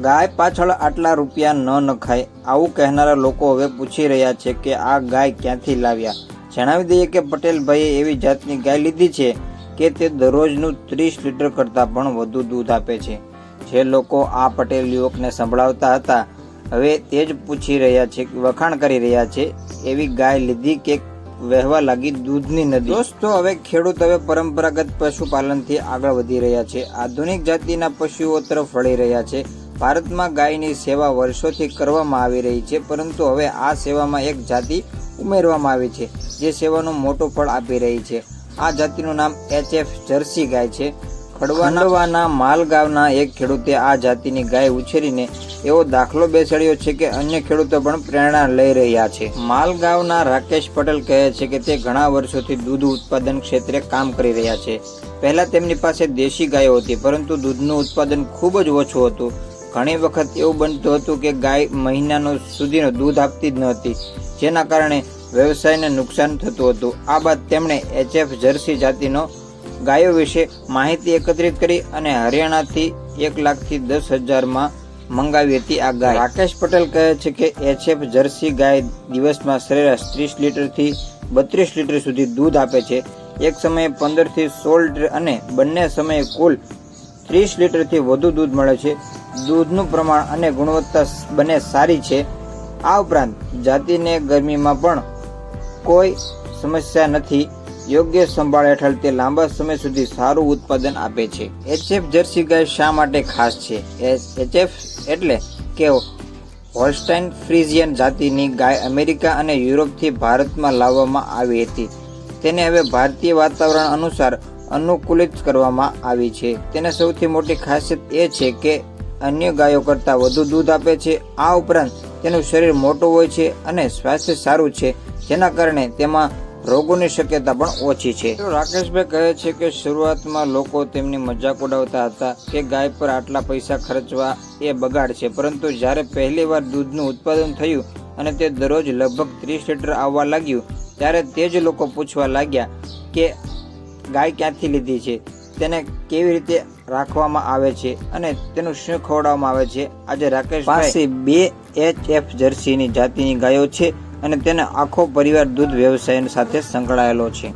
ગાય પાછળ આટલા રૂપિયા ન નખાય. આવું કહેનારા લોકો હવે પૂછી રહ્યા છે કે આ ગાય ક્યાંથી લાવ્યા? જણાવી દઈએ કે પટેલભાઈએ એવી જાતની ગાય લીધી છે કે તે દરરોજનું ત્રીસ લીટર કરતાં પણ વધુ દૂધ આપે છે. જે લોકો આ પટેલ યુવકને સંભળાવતા હતા, હવે તે જ પૂછી રહ્યા છે, વખાણ કરી રહ્યા છે, એવી ગાય લીધી કે વહેવા લાગી દૂધની નદી. દોસ્તો, હવે ખેડૂત હવે પરંપરાગત પશુપાલનથી આગળ વધી રહ્યા છે. આધુનિક જાતિના પશુઓ તરફ વળી રહ્યા છે. ભારતમાં ગાયની સેવા વર્ષોથી કરવામાં આવી રહી છે, પરંતુ હવે આ સેવામાં એક જાતિ ઉમેરવામાં આવી છે, જે સેવાનું મોટો ફળ આપી રહી છે. આ જાતિનું નામ એચએફ જર્સી ગાય છે. ખડવાના માલગાવના એક ખેડૂતે આ જાતિની ગાય ઉછેરીને એવો દાખલો બેસાડ્યો છે કે અન્ય ખેડૂતો પણ પ્રેરણા લઈ રહ્યા છે. માલગાવના રાકેશ પટેલ કહે છે કે તે ઘણા વર્ષોથી દૂધ ઉત્પાદન ક્ષેત્રે કામ કરી રહ્યા છે. પહેલા તેમની પાસે દેશી ગાયો હતી, પરંતુ દૂધનું ઉત્પાદન ખૂબ જ ઓછું હતું. ઘણી વખત એવું બનતું હતું કે ગાય મહિનાનો સુધીનો દૂધ આપતી જ ન હતી જેના કારણે વ્યવસાયને નુકસાન થતું હતું. આ બાદ તેમણે એચએફ જર્સી જાતિનો ગાયો વિશે માહિતી એકત્રિત કરી અને હરિયાણાથી એક લાખથી દસ હજારમાં મંગાવી હતી આ ગાય. રાકેશ પટેલ કહે છે કે એચએફ જર્સી ગાય દિવસમાં સરેરાશ ત્રીસ લીટરથી બત્રીસ લીટર સુધી દૂધ આપે છે. એક સમયે પંદરથી સોળ લીટર અને બંને સમયે કુલ ત્રીસ લીટરથી વધુ દૂધ મળે છે. દૂધનું પ્રમાણ અને ગુણવત્તા બંને સારી છે. આ ઉપરાંત જાતિને ગરમીમાં પણ કોઈ સમસ્યા નથી. યોગ્ય સંભાળ હેઠળ તે લાંબા સમય સુધી સારું ઉત્પાદન આપે છે. એચએફ જર્સી ગાય શા માટે ખાસ છે? એચએફ એટલે કે હોલ્સ્ટાઇન ફ્રીઝિયન જાતિની ગાય અમેરિકા અને યુરોપથી ભારતમાં લાવવામાં આવી હતી. તેને હવે ભારતીય વાતાવરણ અનુસાર અનુકૂલિત કરવામાં આવી છે. તેને સૌથી મોટી ખાસિયત એ છે કે અન્ય ગાયો કરતાં વધુ દૂધ આપે છે. આ ઉપરાંત તેનું શરીર મોટું હોય છે અને સ્વાસ્થ્ય સારું છે, જેના કારણે તેમાં રોગોની શક્યતા પણ ઓછી છે. રાકેશભાઈ કહે છે કે શરૂઆતમાં લોકો તેમની મજાક ઉડાવતા હતા કે ગાય પર આટલા પૈસા ખર્ચવા એ બગાડ છે, પરંતુ જ્યારે પહેલી વાર દૂધનું ઉત્પાદન થયું અને તે દરરોજ લગભગ ત્રીસ લીટર આવવા લાગ્યું, ત્યારે તે જ લોકો પૂછવા લાગ્યા કે ગાય ક્યાંથી લીધી છે? તેને કેવી રીતે રાખવામાં આવે છે અને તેનું શું ખવડાવવામાં આવે છે? આજે રાકેશ પાસે બે એચ એફ જર્સીની જાતિની ગાયો છે અને તેનો આખો પરિવાર દૂધ વ્યવસાય સાથે સંકળાયેલો છે.